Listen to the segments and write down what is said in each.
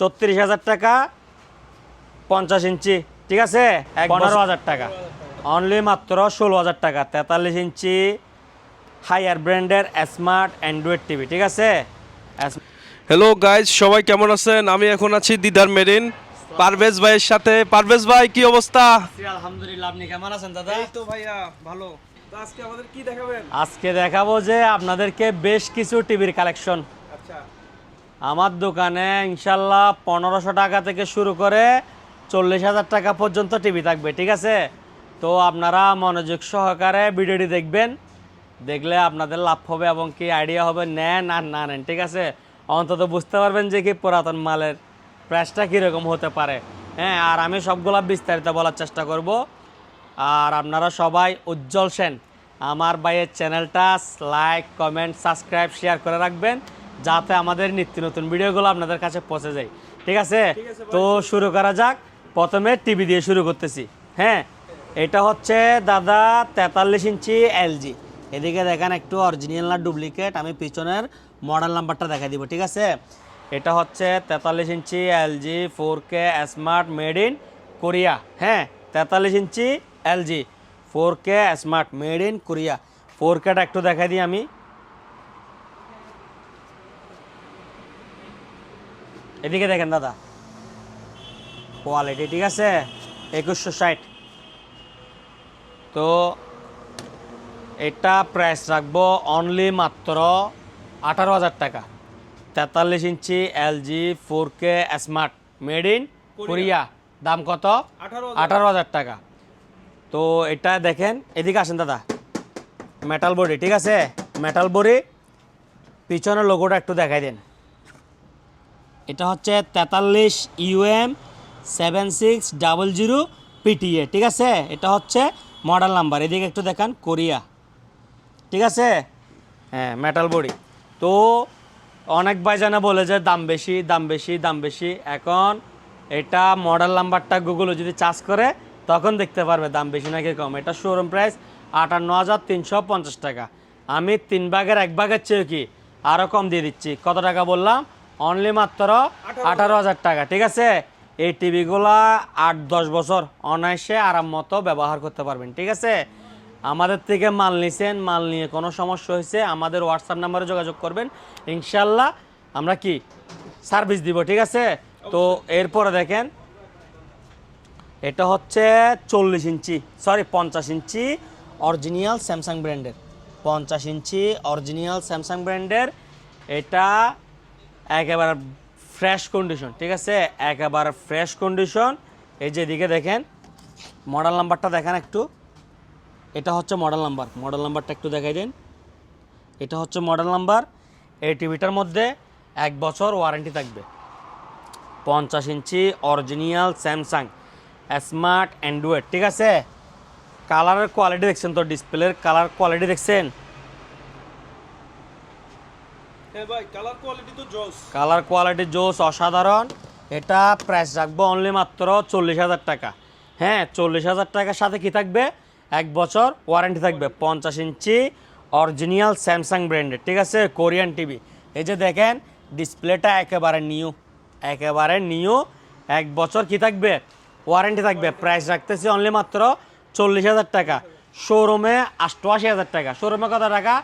চত্রিশ হাজার টাকা পঞ্চাশ ইঞ্চি ঠিক আছে? পনেরো হাজার টাকা। অনলি মাত্র ষোলো হাজার টাকা তেতাল্লিশ ইঞ্চি হাইয়ার ব্র্যান্ডের স্মার্ট অ্যান্ড্রয়েড টিভি ঠিক আছে? হ্যালো গাইজ সবাই কেমন আছেন? আমি এখন আছি দিদার মেরিন। পারভেজ ভাইয়ের সাথে। পারভেজ ভাই কি অবস্থা? আলহামদুলিল্লাহ আপনি কেমন আছেন দাদা? তো ভাইয়া ভালো। আজকে আমাদের কি দেখাবেন? আজকে দেখাবো যে আপনাদেরকে বেশ কিছু টিভির কালেকশন আমার দোকানে ইনশাল্লাহ পনেরোশো টাকা থেকে শুরু করে চল্লিশ হাজার টাকা পর্যন্ত টিভি থাকবে, ঠিক আছে? তো আপনারা মনোযোগ সহকারে ভিডিওটি দেখবেন। দেখলে আপনাদের লাভ হবে এবং কি আইডিয়া হবে, নেন আর না নেন, ঠিক আছে? অন্তত বুঝতে পারবেন যে কি পুরাতন মালের প্রাইসটা কীরকম হতে পারে। হ্যাঁ আর আমি সবগুলা বিস্তারিত বলার চেষ্টা করব। আর আপনারা সবাই উজ্জ্বল সেন। আমার ভাইয়ের চ্যানেলটা লাইক কমেন্ট সাবস্ক্রাইব শেয়ার করে রাখবেন। যাতে আমাদের নিত্য নতুন ভিডিওগুলো আপনাদের কাছে পৌঁছে যায়। ঠিক আছে? তো শুরু করা যাক। প্রথমে টিভি দিয়ে শুরু করতেছি। হ্যাঁ? এটা হচ্ছে দাদা তেতাল্লিশ ইঞ্চি এলজি এদিকে দেখেন একটু অরিজিনাল না ডুপ্লিকেট আমি পিছনের মডেল নাম্বারটা দেখাই দিব ঠিক আছে? এটা হচ্ছে তেতাল্লিশ inch LG four K smart made in Korea হ্যাঁ? তেতাল্লিশ inch LG four K smart made in Korea four কেটা একটু দেখাই দিই আমি। এদিকে দেখেন দাদা। কোয়ালিটি ঠিক আছে? একুশশো ষাট। তো এটা প্রাইস রাখব অনলি মাত্র আঠারো হাজার টাকা। তেতাল্লিশ inch LG four K smart made in Korea দাম কত? আঠারো হাজার। টাকা। তো এটা দেখেন এদিকে আসেন দাদা। মেটাল বডি ঠিক আছে? মেটাল বডি পিছনের লোগোটা একটু দেখাই দেন। এটা হচ্ছে তেতাল্লিশ UM seven six double zero PTA, ঠিক আছে? এটা হচ্ছে মডেল নাম্বার। এদিকে একটু দেখান, কোরিয়া। ঠিক আছে? হ্যাঁ মেটাল বডি তো অনেক ভাইজানা বলে যে দাম বেশি দাম বেশি দাম বেশি। এখন এটা মডেল নাম্বারটা গুগলে যদি চার্জ করে, তখন দেখতে পারবে দাম বেশি নাকি কম। এটা শোরুম প্রাইস আটান্ন হাজার তিনশো পঞ্চাশ টাকা। আমি তিন ভাগের এক ভাগের চেয়ে কি আরও কম দিয়ে দিচ্ছি। কত টাকা বললাম? অনলি মাত্র আঠারো হাজার। টাকা ঠিক আছে? এই টিভিগুলা আট দশ বছর অনায়াসে আরাম মতো ব্যবহার করতে পারবেন ঠিক আছে? আমাদের থেকে মাল নিছেন মাল নিয়ে কোনো সমস্যা হয়েছে আমাদের হোয়াটসঅ্যাপ নাম্বারে যোগাযোগ করবেন। ইনশাল্লাহ আমরা কি? সার্ভিস দিব ঠিক আছে? তো এরপরে দেখেন এটা হচ্ছে চল্লিশ ইঞ্চি সরি পঞ্চাশ ইঞ্চি অরিজিনাল স্যামসাং ব্র্যান্ডের পঞ্চাশ ইঞ্চি অরিজিনাল স্যামসাং ব্র্যান্ডের এটা একেবারে ফ্রেশ কন্ডিশন ঠিক আছে? একেবারে ফ্রেশ কন্ডিশন এই যে এদিকে দেখেন মডেল নাম্বারটা দেখেন একটু। এটা হচ্ছে মডেল নাম্বার মডেল নাম্বারটা একটু দেখাই দিন। এটা হচ্ছে মডেল নাম্বার এই টিভিটার মধ্যে এক বছর ওয়ারেন্টি থাকবে। পঞ্চাশ inch original Samsung smart Android ঠিক আছে? কালারের কোয়ালিটি দেখছেন তো ডিসপ্লের কালার কোয়ালিটি দেখছেন? হ্যাঁ ভাই কালার কোয়ালিটি তো জোস। কালার কোয়ালিটি জোস অসাধারণ। এটা প্রাইস রাখব অনলি মাত্র চল্লিশ হাজার টাকা। হ্যাঁ চল্লিশ হাজার টাকার সাথে কি থাকবে? এক বছর ওয়ারেন্টি থাকবে পঞ্চাশ ইঞ্চি অরিজিনাল স্যামসাং ব্র্যান্ডের ঠিক আছে? কোরিয়ান টিভি এই যে দেখেন ডিসপ্লেটা একেবারে নিউ একেবারে নিউ এক বছর কি থাকবে? ওয়ারেন্টি থাকবে প্রাইস রাখতেছি অনলি মাত্র চল্লিশ হাজার টাকা। শোরুমে অষ্টআশি হাজার টাকা। শোরুমে কত টাকা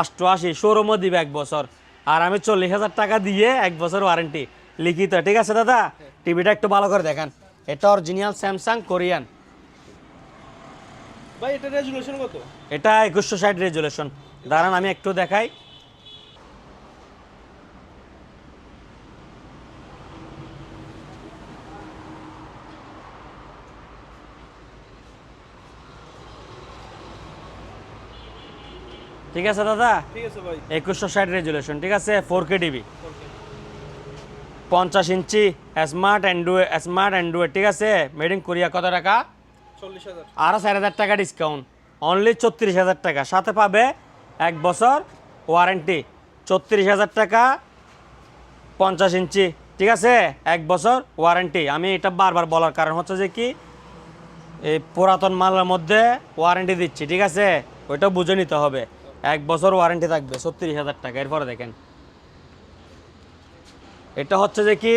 অষ্টআশি। শোরুমও দিবে এক বছর। আর আমি চল্লিশ হাজার টাকা দিয়ে এক বছর ওয়ারেন্টি লিখিত ঠিক আছে দাদা? টিভিটা একটু ভালো করে দেখান। এটা অরিজিনাল স্যামসাং কোরিয়ান ভাই এটা রেজুলেশন কত? এটা একুশশো ষাট রেজুলেশন দাঁড়ান আমি একটু দেখাই। ঠিক আছে দাদা? ঠিক আছে ভাই। একুশশো ষাট রেজুলেশন ঠিক আছে? ফোর কে টিভি পঞ্চাশ inch smart Android smart Android ঠিক আছে? মেড ইন কোরিয়া কত টাকা? আরও চার হাজার টাকা ডিসকাউন্ট অনলি ছত্রিশ হাজার টাকা। সাথে পাবে এক বছর ওয়ারেন্টি ছত্রিশ হাজার টাকা পঞ্চাশ ইঞ্চি ঠিক আছে? এক বছর ওয়ারেন্টি আমি এটা বারবার বলার কারণ হচ্ছে যে কি এই পুরাতন মালের মধ্যে ওয়ারেন্টি দিচ্ছি ঠিক আছে? ওইটা বুঝে নিতে হবে। এক বছর ওয়ারেন্টি থাকবে ছত্রিশ হাজার টাকা। এরপরে দেখেন। এটা হচ্ছে যে কি?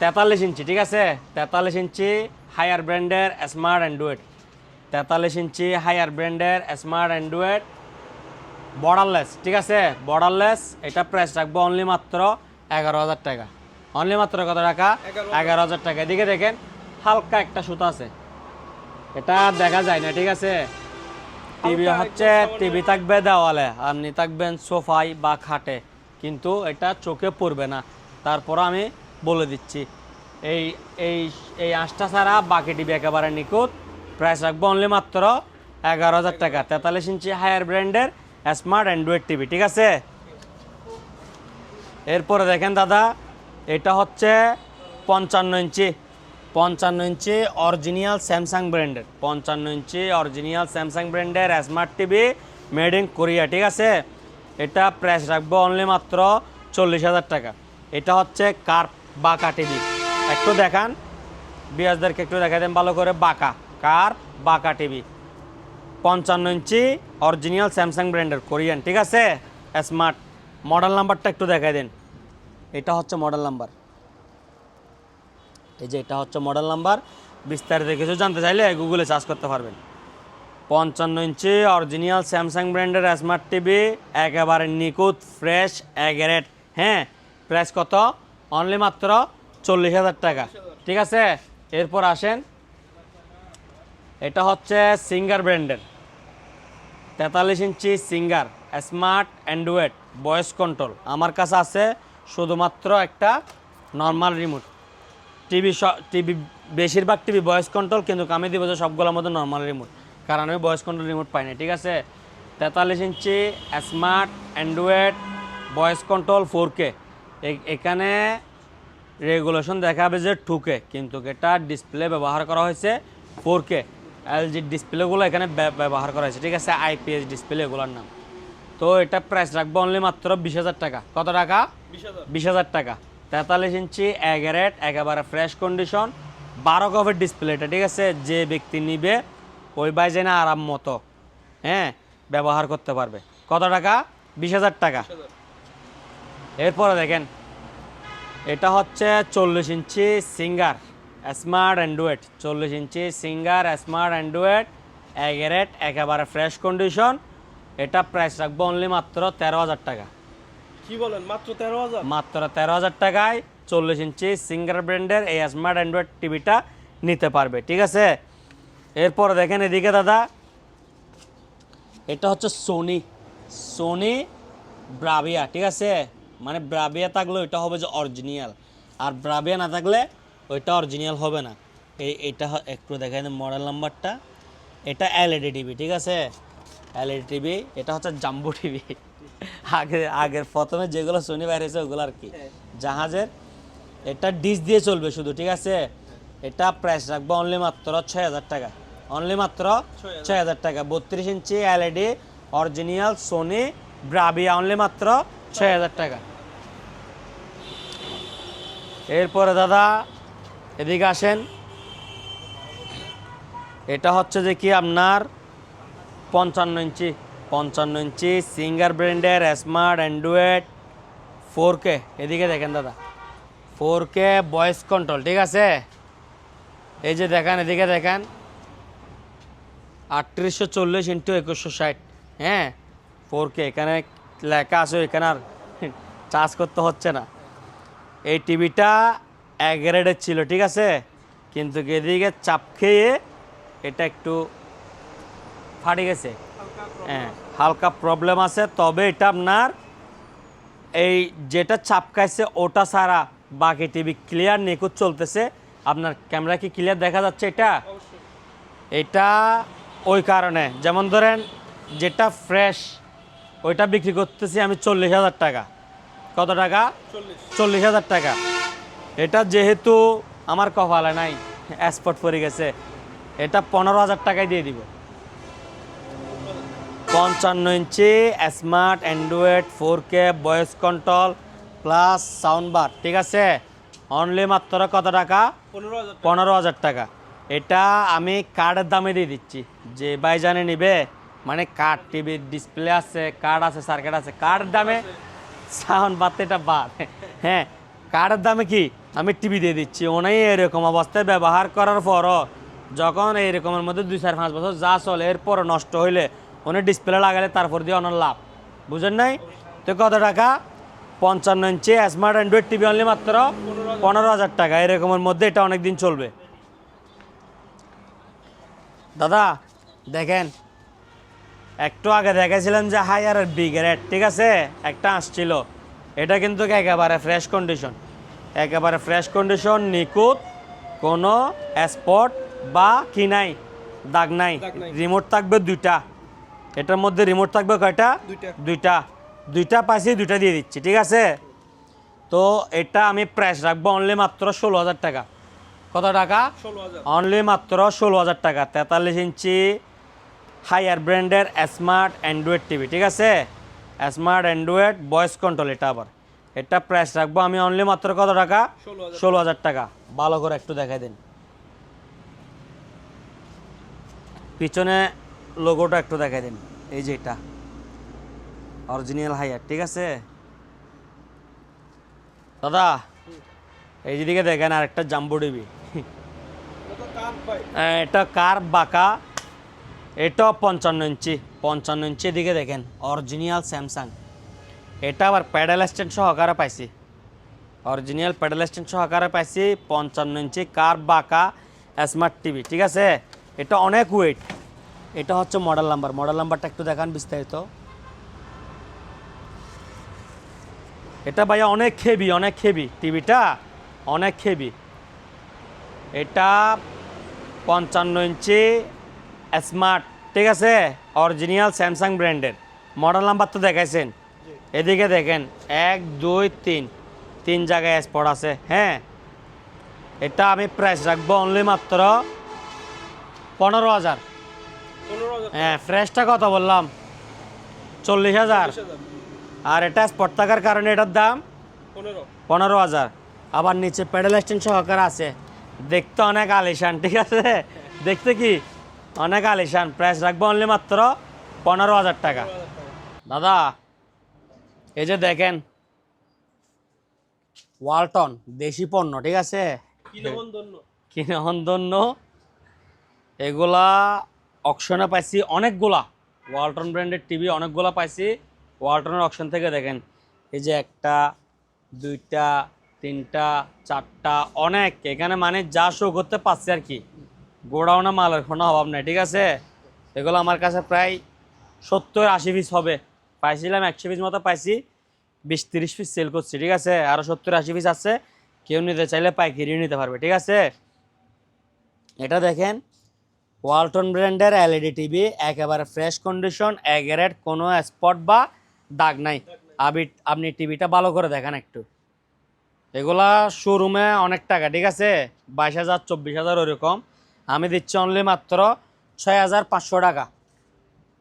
তেতাল্লিশ ইঞ্চি ঠিক আছে? তেতাল্লিশ ইঞ্চি হায়ার ব্র্যান্ডের স্মার্ট অ্যান্ড্রয়েড তেতাল্লিশ ইঞ্চি হায়ার ব্র্যান্ডের স্মার্ট অ্যান্ড্রয়েড বর্ডারলেস ঠিক আছে? বর্ডারলেস এটা প্রাইস রাখব অনলি মাত্র এগারো হাজার টাকা। অনলি মাত্র কত টাকা? এগারো হাজার টাকা। এদিকে দেখেন হালকা একটা সুতা আছে। এটা দেখা যায় না ঠিক আছে? টিভি হচ্ছে টিভি থাকবে দেওয়ালে আপনি থাকবেন সোফায় বা খাটে। কিন্তু এটা চোখে পড়বে না। তারপর আমি বলে দিচ্ছি এই এই এই আঁশটা ছাড়া বাকি টিভি একেবারে নিখুঁত। প্রাইস রাখব অনলি মাত্র এগারো হাজার টাকা তেতাল্লিশ ইঞ্চি হায়ার ব্র্যান্ডের স্মার্ট অ্যান্ড্রয়েড টিভি ঠিক আছে? এরপরে দেখেন দাদা এটা হচ্ছে পঞ্চান্ন ইঞ্চি পঞ্চান্ন ইঞ্চি অরিজিনাল স্যামসাং ব্র্যান্ডের, পঞ্চান্ন ইঞ্চি অরিজিনাল স্যামসাং ব্র্যান্ডের smart TV made in Korea ঠিক আছে? এটা প্রাইস রাখব অনলি মাত্র চল্লিশ হাজার টাকা। এটা হচ্ছে কার্প বাঁকা টিভি একটু দেখান। বিয়াসদেরকে একটু দেখা দেন ভালো করে বাঁকা। কার্প বাঁকা টিভি পঞ্চান্ন ইঞ্চি অরিজিনাল স্যামসাং ব্র্যান্ডের কোরিয়ান ঠিক আছে? স্মার্ট মডেল নাম্বারটা একটু দেখাই দিন। এটা হচ্ছে মডেল নাম্বার। এই যে এটা হচ্ছে মডেল নাম্বার বিস্তারিত কিছু জানতে চাইলে গুগলে সার্চ করতে পারবেন। পঞ্চান্ন ইঞ্চি অরিজিনাল স্যামসাং ব্র্যান্ডের স্মার্ট টিভি একেবারে নিখুঁত ফ্রেশ এগারেট হ্যাঁ প্রাইস কত? অনলি মাত্র চল্লিশ হাজার টাকা। ঠিক আছে? এরপর আসেন। এটা হচ্ছে সিঙ্গার ব্র্যান্ডের তেতাল্লিশ inch Singer smart Android voice control আমার কাছে আছে শুধুমাত্র একটা নর্মাল রিমোট টিভি টিভি বেশিরভাগ টিভি ভয়েস কন্ট্রোল কিন্তু আমি দিব যে সবগুলোর মধ্যে নর্মাল রিমোট কারণ আমি ভয়েস কন্ট্রোল রিমোট পাই না ঠিক আছে? তেতাল্লিশ inch smart Android voice control four K এখানে রেগুলেশন দেখাবে যে টুকে কিন্তু এটা ডিসপ্লে ব্যবহার করা হয়েছে ফোর কে এলজির ডিসপ্লেগুলো এখানে ব্য- ব্যবহার করা হয়েছে ঠিক আছে? আইপিএস ডিসপ্লে এগুলোর নাম। তো এটা প্রাইস রাখব অনলি মাত্র বিশ হাজার টাকা। কত টাকা? বিশ বিশ হাজার টাকা। তেতাল্লিশ ইঞ্চি এগারেট একেবারে ফ্রেশ কন্ডিশন বারো কপের ডিসপ্লেটা ঠিক আছে? যে ব্যক্তি নিবে, ওই বাই যেন আরাম মতো হ্যাঁ? ব্যবহার করতে পারবে। কত টাকা? বিশ হাজার টাকা। এরপরে দেখেন, এটা হচ্ছে চল্লিশ ইঞ্চি সিঙ্গার স্মার্ট অ্যান্ড্রয়েড চল্লিশ ইঞ্চি সিঙ্গার স্মার্ট অ্যান্ড্রয়েড এগারেট একেবারে ফ্রেশ কন্ডিশন এটা প্রাইস রাখব অনলি মাত্র তেরো হাজার টাকা। কি বলেন, মাত্র তেরো হাজার? মাত্র তেরো হাজার টাকায় চল্লিশ ইঞ্চি সিঙ্গার ব্র্যান্ডের এই স্মার্ট অ্যান্ড্রয়েড টিভিটা নিতে পারবে, ঠিক আছে? এরপর দেখেন এদিকে দাদা, এটা হচ্ছে সোনি সোনি ব্রাভিয়া ঠিক আছে? মানে ব্রাভিয়া থাকলে ওইটা হবে যে অরিজিনাল আর ব্রাভিয়া না থাকলে ওইটা অরিজিনাল হবে না। এই, এটা একটু দেখাই মডেল নাম্বারটা এটা এলইডি টিভি ঠিক আছে? এলইডি টিভি এটা হচ্ছে জাম্বো টিভি আগে আগের প্রথমে যেগুলো সোনি বাইরেছে ওগুলো আর কি। জাহাজের এটা ডিশ দিয়ে চলবে শুধু ঠিক আছে? এটা প্রাইস রাখব অনলি মাত্র ছয় হাজার টাকা। অনলি মাত্র ছয় হাজার। টাকা। বত্রিশ inch LED original Sony Bravia only মাত্র ছয় হাজার টাকা। এরপরে দাদা এদিকে আসেন। এটা হচ্ছে যে কি আপনার পঞ্চান্ন ইঞ্চি। পঞ্চান্ন ইঞ্চি, সিঙ্গার ব্র্যান্ডের স্মার্ট অ্যান্ড্রয়েড ফোর কে এদিকে দেখেন দাদা ফোর কে ভয়েস কন্ট্রোল ঠিক আছে? এই যে দেখেন, এদিকে দেখেন, আটত্রিশশো চল্লিশ ইন্টু একুশশো ষাট হ্যাঁ? ফোর কে এখানে লেখা আছে, এখানে আর চার্জ করতে হচ্ছে না। এই টিভিটা এক গ্রেডের ছিল, ঠিক আছে? কিন্তু এদিকে চাপ খেয়ে এটা একটু ফাটে গেছে। হ্যাঁ হালকা প্রবলেম আছে তবে এটা আপনার এই যেটা চাপকাইছে ওটা ছাড়া বাকি টিভি ক্লিয়ার নিখুঁত চলতেছে। আপনার ক্যামেরা কি ক্লিয়ার দেখা যাচ্ছে এটা? এটা ওই কারণে। যেমন ধরেন যেটা ফ্রেশ ওইটা বিক্রি করতেছি আমি চল্লিশ হাজার টাকা। কত টাকা? চল্লিশ। হাজার টাকা। এটা যেহেতু আমার কপালে নাই এক্সপোর্ট পড়ে গেছে এটা পনেরো হাজার টাকায় দিয়ে দিব। পঞ্চান্ন inch smart Android four K voice control plus sound bar ঠিক আছে? অনলি মাত্র কত টাকা? পনেরো হাজার টাকা। এটা আমি কার্ডের দামে দিয়ে দিচ্ছি। যে বাইজানে নিবে মানে কার্ড টিভির ডিসপ্লে আছে কার্ড আছে সার্কিট আছে কার্ডের দামে সাউন্ড বাদ এটা বাদ। হ্যাঁ কার্ডের দামে কি? আমি টিভি দিয়ে দিচ্ছি। ওনাই এরকম অবস্থায় ব্যবহার করার পরও যখন এইরকমের মধ্যে দুই চার পাঁচ বছর যা চলে এরপর নষ্ট হইলে উনি ডিসপ্লে লাগালে তারপর দিয়ে অনেক লাভ। বুঝেন নাই? তো কত টাকা? পঞ্চান্ন inch smart Android TV only মাত্র পনেরো হাজার টাকা। এরকমের মধ্যে এটা অনেক দিন চলবে। দাদা দেখেন একটু আগে দেখেছিলাম যে হায়ার আর বি গ্রেড ঠিক আছে? একটা আসছিল। এটা কিন্তু একেবারে ফ্রেশ কন্ডিশন একেবারে ফ্রেশ কন্ডিশন নিখুঁত কোনো স্পট বা কি নাই দাগ নাই। দাগ নাই। রিমোট থাকবে দুইটা। এটার মধ্যে রিমোট থাকবে কয়টা? দুইটা। দুইটা। পাইছি দুইটা দিয়ে দিচ্ছি ঠিক আছে? তো এটা আমি প্রাইস রাখব অনলি মাত্র ষোলো হাজার টাকা। কত টাকা? অনলি মাত্র ষোলো হাজার টাকা। তেতাল্লিশ ইঞ্চি হাইয়ার ব্র্যান্ডের স্মার্ট অ্যান্ড্রয়েড টিভি ঠিক আছে? স্মার্ট অ্যান্ড্রয়েড ভয়েস কন্ট্রোল এটা আবার। এটা প্রাইস রাখব আমি অনলি মাত্র কত টাকা? ষোলো হাজার টাকা। ভালো করে একটু দেখাই দিন। পিছনে লোগোটা একটু দেখাই দিন। এই যে এটা। অরিজিনাল হাইয়ার ঠিক আছে? দাদা এই যেদিকে দেখেন আর একটা জাম্বু হ্যাঁ, এটা কার বাঁকা? এটা পঞ্চান্ন ইঞ্চি পঞ্চান্ন ইঞ্চি দিকে দেখেন। অরিজিনাল স্যামসাং এটা আবার প্যাডেল স্ট্যান্ড সহকারে পাইছি। অরিজিনাল প্যাডেল স্ট্যান্ড সহকারে পাইছি পঞ্চান্ন ইঞ্চি কার বাঁকা? স্মার্ট টিভি ঠিক আছে? এটা অনেক ওয়েট এটা হচ্ছে মডেল নাম্বার মডেল নাম্বারটা একটু দেখান বিস্তারিত। এটা ভাইয়া অনেক হেভি অনেক হেভি টিভিটা অনেক হেভি এটা পঞ্চান্ন ইঞ্চি স্মার্ট ঠিক আছে? অরিজিনাল স্যামসাং ব্র্যান্ডের মডেল নাম্বার তো দেখাইছেন? এদিকে দেখেন এক দুই তিন। তিন জায়গায় স্পট আছে হ্যাঁ? এটা আমি প্রাইস রাখব অনলি মাত্র পনেরো হাজার। হ্যাঁ ফ্রেশটা কত বললাম? চল্লিশ হাজার। আর এটা স্পট থাকার কারণে এটার দাম? পনেরো। হাজার। আবার নিচে প্যাডেল স্ট্যান্ড সহকারে আছে। দেখতে অনেক আলিশান ঠিক আছে? দেখতে কি? অনেক আলিশান। প্রাইস রাখব অনলি মাত্র পনেরো হাজার টাকা। দাদা এই যে দেখেন ওয়ালটন দেশি পণ্য ঠিক আছে? কিনবন্ধন্য। কিনহন্দন্য এগুলা অকশনে পাইছি অনেকগুলা। ওয়ালটন ব্র্যান্ডের টিভি অনেকগুলা পাইছি। ওয়ালটনের অকশন থেকে দেখেন, এই যে একটা, দুইটা, তিনটা, চারটা, অনেক। এখানে মানে যা শো করতে পারছি আর কি। গোডাউনে মালের কোনো অভাব নেই, ঠিক আছে? এগুলো আমার কাছে প্রায় সত্তর আশি পিস হবে। পাইছিলাম একশো পিস মতো পাইছি। বিশ তিরিশ পিস সেল করছি, ঠিক আছে? আরও সত্তর আশি পিস আছে। কেউ নিতে চাইলে পাইকারিও নিতে পারবে, ঠিক আছে? এটা দেখেন ওয়ালটন ব্র্যান্ডের এলইডি টিভি একেবারে ফ্রেশ কন্ডিশন এগারেট কোনো স্পট বা দাগ নাই। আপনি আপনি টিভিটা ভালো করে দেখেন একটু। এগুলা শোরুমে অনেক টাকা ঠিক আছে? বাইশ হাজার চব্বিশ হাজার ওরকম আমি দিচ্ছি অনলি মাত্র ছয় হাজার পাঁচশো টাকা।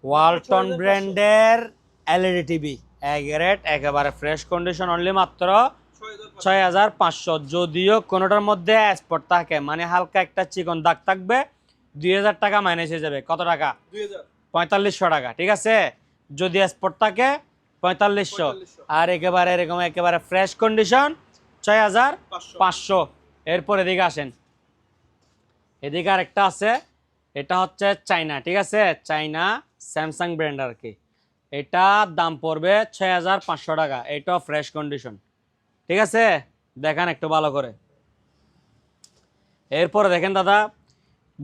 ওয়ালটন ব্র্যান্ডের এলইডি টিভি এগারেট একেবারে ফ্রেশ কন্ডিশন অনলি মাত্র ছয় হাজার পাঁচশো। যদিও কোনোটার মধ্যে স্পট থাকে মানে হালকা একটা চিকন দাগ থাকবে দুই হাজার টাকা মাইনাস হয়ে যাবে। কত টাকা? পঁয়তাল্লিশশো টাকা ঠিক আছে? যদি স্পট থাকে পঁয়তাল্লিশশো। আর একেবারে এরকম একেবারে ফ্রেশ কন্ডিশন ছয় হাজার পাঁচশো। এরপর এদিকে আসেন। এদিকে আরেকটা আছে এটা হচ্ছে চাইনা ঠিক আছে? চাইনা স্যামসাং ব্র্যান্ড আর কি। এটা দাম পড়বে ছয় হাজার পাঁচশো টাকা এটাও ফ্রেশ কন্ডিশন ঠিক আছে? দেখান একটু ভালো করে। এরপরে দেখেন দাদা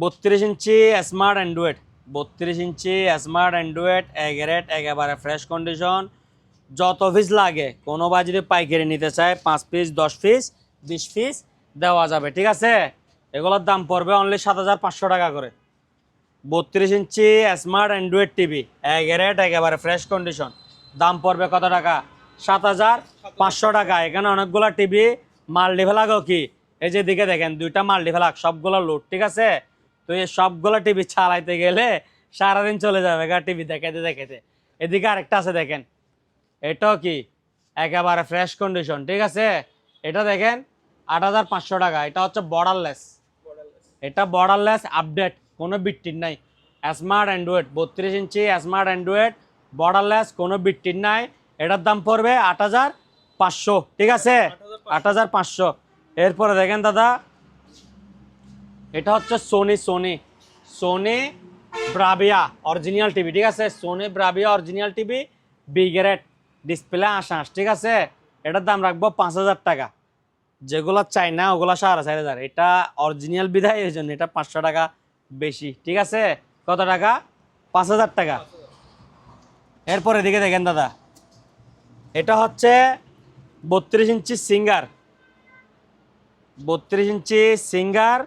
বত্রিশ ইঞ্চি স্মার্ট অ্যান্ড্রয়েড বত্রিশ ইঞ্চি স্মার্ট অ্যান্ড্রয়েড এগারেট একেবারে ফ্রেশ কন্ডিশন যত পিস লাগে, কোনো বা যদি পাইকারি নিতে চায়, পাঁচ পিস দশ পিস বিশ পিস দেওয়া যাবে, ঠিক আছে? এগুলোর দাম পড়বে অনলি সাত হাজার পাঁচশো টাকা করে। বত্রিশ ইঞ্চি স্মার্ট অ্যান্ড্রয়েড টিভি এগারেট একেবারে ফ্রেশ কন্ডিশন দাম পড়বে কত টাকা? সাত হাজার পাঁচশো টাকা। এখানে অনেকগুলো টিভি মাল্টিফ্লাগও কি? এই যে দিকে দেখেন, দুইটা মাল্টিফ্লাগ সবগুলো লোড ঠিক আছে? তো এই সবগুলো টিভি চালাইতে গেলে সারাদিন চলে যাবে গা টিভি দেখাইতে দেখাইতে। এদিকে আরেকটা আছে দেখেন। এটাও কি? একেবারে ফ্রেশ কন্ডিশন ঠিক আছে? এটা দেখেন আট হাজার পাঁচশো টাকা। এটা হচ্ছে বর্ডারলেস এটা বর্ডারলেস আপডেট কোনো বিটটির নাই। স্মার্ট অ্যান্ড্রয়েড বত্রিশ ইঞ্চি স্মার্ট অ্যান্ড্রয়েড বর্ডারলেস কোনো বিটটির নাই। এটার দাম পড়বে আট হাজার পাঁচশো ঠিক আছে? আট হাজার পাঁচশো। এরপরে দেখেন দাদা এটা হচ্ছে Sony Sony Sony Bravia original TV ঠিক আছে? সোনি ব্রাবিয়া অরিজিনাল টিভি বিগ্রেড ডিসপ্লে আসাস ঠিক আছে? এটার দাম রাখব পাঁচ হাজার টাকা। যেগুলো চাই না ওগুলো সাড়ে চার হাজার। এটা অরিজিনাল বিধায় এই জন্য এটা পাঁচশো টাকা বেশি, ঠিক আছে? কত টাকা? পাঁচ হাজার টাকা। এরপরে দিকে দেখেন দাদা, এটা হচ্ছে বত্রিশ ইঞ্চি সিঙ্গার। বত্রিশ ইঞ্চি সিঙ্গার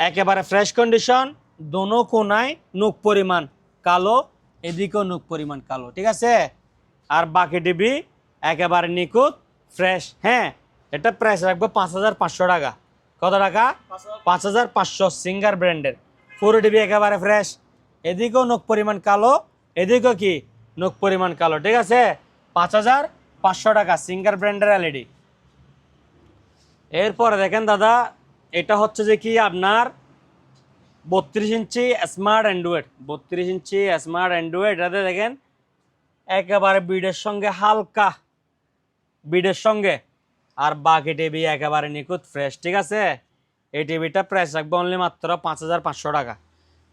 একেবারে ফ্রেশ কন্ডিশন দোনো কোনায় নুক পরিমাণ কালো, এদিকেও নুক পরিমাণ কালো, ঠিক আছে? আর বাকি ডিবি একেবারে নিখুঁত ফ্রেশ হ্যাঁ এটা প্রাইস রাখব পাঁচ হাজার পাঁচশো টাকা। কত টাকা? পাঁচ হাজার পাঁচশো সিঙ্গার ব্র্যান্ডের। পুরো ডিবি একেবারে ফ্রেশ এদিকেও নুক পরিমাণ কালো, এদিকেও কি? নুক পরিমাণ কালো, ঠিক আছে? পাঁচ হাজার পাঁচশো টাকা সিঙ্গার ব্র্যান্ডের এলইডি এরপরে দেখেন দাদা এটা হচ্ছে যে কি আপনার বত্রিশ ইঞ্চি স্মার্ট অ্যান্ড্রয়েড বত্রিশ ইঞ্চি স্মার্ট অ্যান্ড্রয়েড এটাতে দেখেন, একেবারে বিডের সঙ্গে হালকা, বিডের সঙ্গে। আর বাকি টিভি একেবারে নিখুঁত ফ্রেশ ঠিক আছে? এই টিভিটা প্রাইস রাখব অনলি মাত্র পাঁচ হাজার পাঁচশো টাকা।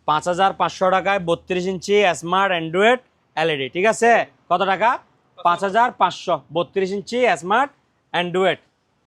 পাঁচ হাজার পাঁচশো টাকায় বত্রিশ ইঞ্চি স্মার্ট অ্যান্ড্রয়েড এলইডি ঠিক আছে? কত টাকা? পাঁচ হাজার পাঁচশো, বত্রিশ ইঞ্চি স্মার্ট অ্যান্ড্রয়েড